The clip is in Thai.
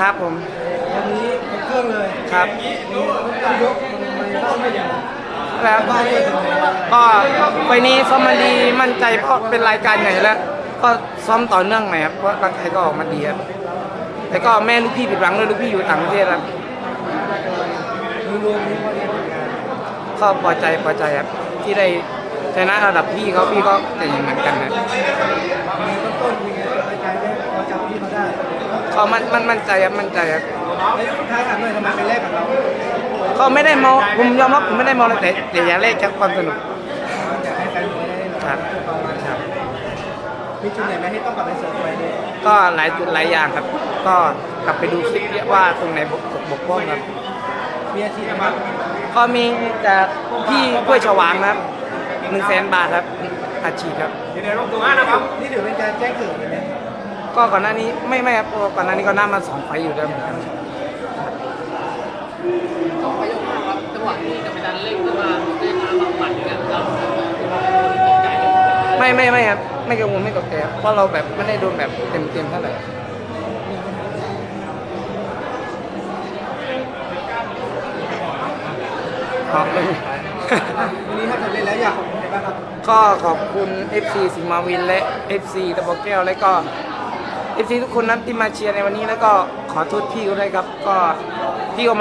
ครับผมวันนี้เป็นเครื่องเลยครับต้องยกมันบ้านไม่ยังแล้วบ้านไม่ถึงไหนก็ไฟล์นี้ซ้อมมาดีมั่นใจเพราะเป็นรายการใหญ่แล้ว ก็ซ้อมต่อเนื่องหน่อยครับเพราะร่างกายก็ออกมาดีครับแต่ก็แม่ลูกพี่ผิดหวังด้วยลูกพี่อยู่ต่างประเทศครับรวมๆนี้พอดีผลงานก็พอใจพอใจครับที่ได้ชนะระดับพี่เขาพี่ก็เก่งเหมือนกันนะ ต้นต้นยังไงรายการได้พอจำที่ เขาได้เขามันมันมั่นใจครับมั่นใจครับแล้วท้ายถามหน่อยทำไมเป็นแรกกับเราเขาไม่ได้เมาผมยอมรับผมไม่ได้เมาเลยแต่แต่อย่าเล่นจากความสนุกอยากให้แฟนมวยได้ครับความมันครับมีจุดไหนไหมที่ต้องกลับไปเสริมไปเนี่ยก็หลายจุดหลายอย่างครับ ก็กลับไปดูคลิปเยอะว่าตรงไหนบกบกพร่องครับมีอาชีพไหมครับก็มีจากพี่กล้วยฉวางนะครับหนึ่งแสนบาทครับอาชีพครับนี่ถือเป็นการแจ้งเกิดเลยไหม ก็ก่อนหน้านี้ไม่ไม่ครับเพราะว่าก่อนหน้านี้ก็น่ามาสองไฟล์อยู่แล้วเหมือนกันสองไปยกห้าครับจังหวะที่จะไปดันเร่งขึ้นมาได้น้ำแบบหมัดเนี่ยเราตกใจเลยไม่ไม่ไม่ครับไม่กังวลไม่ตกใจครับเพราะเราแบบไม่ได้โดนแบบเต็มเต็มๆเท่าไหร่ขอบคุณวันนี้ถ้าสำเร็จแล้วอยากขอบคุณใครบ้างครับ ก็ขอบคุณ FC สิงห์มาวินและ FC ตะบกแก้วและก็ ไอซีทุกคนนั้นที่มาเชียร์ในวันนี้แล้วก็ขอโทษพี่เขาด้วยครับ ก็พี่ก็มา